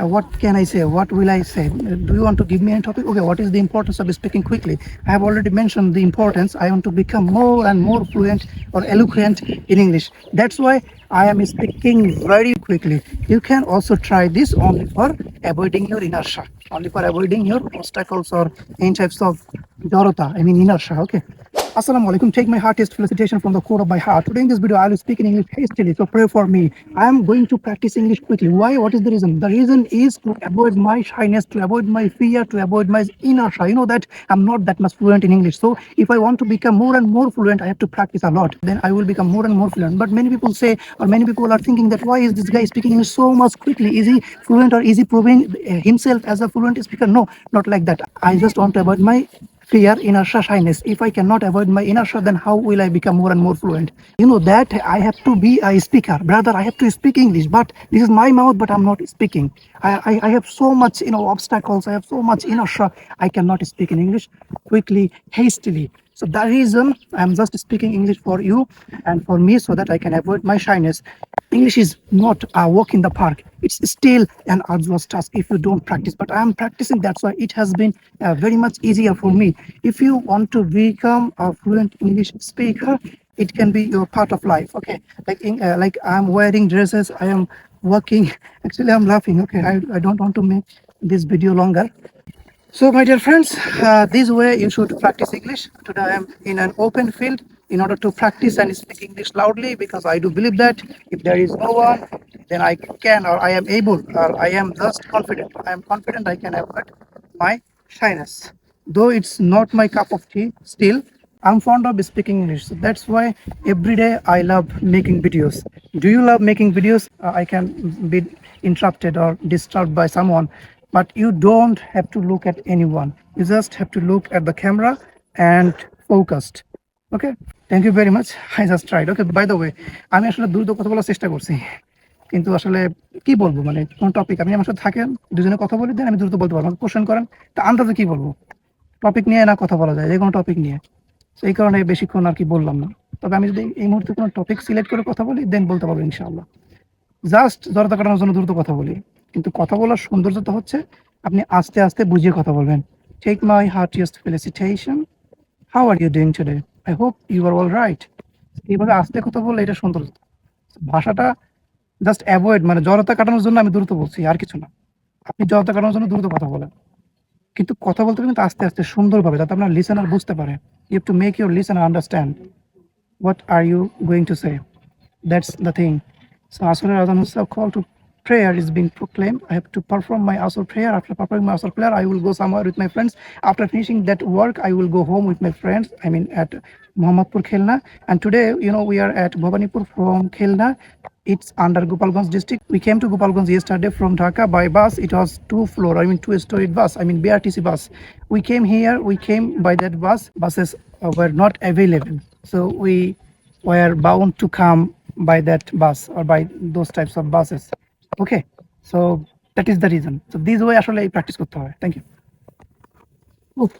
Uh, what can I say? What will I say? Do you want to give me a topic? Okay, what is the importance of speaking quickly? I have already mentioned the importance. I want to become more and more fluent or eloquent in English. That's why I am speaking very quickly. You can also try this only for avoiding your inertia, only for avoiding your obstacles or any types of Dorota, I mean inertia. Okay. Assalamu alaikum. Take my heartiest felicitation from the core of my heart. Today in this video, I will speak in English hastily, so pray for me. I am going to practice English quickly. Why? What is the reason? The reason is to avoid my shyness, to avoid my fear, to avoid my inertia. You know that I'm not that much fluent in English. So if I want to become more and more fluent, I have to practice a lot. Then I will become more and more fluent. But many people say, or many people are thinking that why is this guy speaking English so much quickly? Is he fluent or is he proving uh, himself as a fluent speaker? No, not like that. I just want to avoid my fear, inertia, shyness. If I cannot avoid my inertia, then how will I become more and more fluent? You know that I have to be a speaker, brother. I have to speak English, but this is my mouth, but I'm not speaking. I, I, I have so much, you know, obstacles. I have so much inertia. I cannot speak in English quickly, hastily. So that reason I'm just speaking English for you and for me so that I can avoid my shyness. English is not a walk in the park. It's still an arduous task if you don't practice. But I am practicing. That's why it has been uh, very much easier for me. If you want to become a fluent English speaker, it can be your part of life. Okay, like in, uh, like I'm wearing dresses. I am working. Actually, I'm laughing. Okay, I, I don't want to make this video longer. So, my dear friends, uh, this way you should practice English. Today I am in an open field in order to practice and speak English loudly because I do believe that if there is no one, then I can or I am able or I am just confident. I am confident I can avoid my shyness. Though it's not my cup of tea, still I'm fond of speaking English. So that's why every day I love making videos. Do you love making videos? Uh, I can be interrupted or disturbed by someone, but you don't have to look at anyone. You just have to look at the camera and focused. Okay thank you very much I just tried okay by the way আমি আসলে দ্রুত কথা বলার চেষ্টা করছি। কিন্তু আসলে কি বলব? মানে কোন টপিক আপনি আমার সাথে থাকেন, দুজনে কথা বলে দেন, আমি দ্রুত বলতে পারব। কোশ্চেন করেন, তা আন্দাজে কি বলব? টপিক নিয়ে না কথা বলা যায়, যে কোনো টপিক নিয়ে। তো এই কারণে বেশিক্ষণ আর কি বললাম না। তবে আমি যদি এই মুহূর্তে কোনো টপিক সিলেক্ট করে কথা বলি দেন বলতে পারব ইনশাআল্লাহ। জাস্ট জড়তা কাটানোর জন্য দ্রুত কথা বলি। কিন্তু কথা বলার সৌন্দর্যতা হচ্ছে আপনি আস্তে আস্তে বুঝিয়ে কথা বলবেন। Take my heartiest felicitation how are you doing today I hope you are all right এইভাবে আস্তে কথা বললে এটা সৌন্দর্য। ভাষাটা জাস্ট অ্যাভয়েড মানে জড়তা কাটানোর জন্য আমি দ্রুত বলছি, আর কিছু না। আপনি জড়তা কাটানোর জন্য দ্রুত কথা বলেন। কিন্তু কথা বলতে কিন্তু আস্তে আস্তে সুন্দরভাবে, যাতে আপনার লিসেনার বুঝতে পারে। You have to make your listener understand what are you going to say? That's the thing. আসলে Asr Adhan call to prayer is being proclaimed. I have to perform my Asr prayer. After performing my Asr prayer, I will go somewhere with my friends. After finishing that work, I will go home with my friends. I mean at Mohammadpur Khelna. And today, you know, we are at Bhavanipur from Khelna. It's under Gopalganj district. We came to Gopalganj yesterday from Dhaka by bus. It was two floor, I mean two storied bus. I mean BRTC bus. We came here. We came by that bus. Buses uh, were not available, so we were bound to come by that bus or by those types of buses. Okay, so that is the reason. So this way আসলে practice করতে হয়. Thank you. Oof.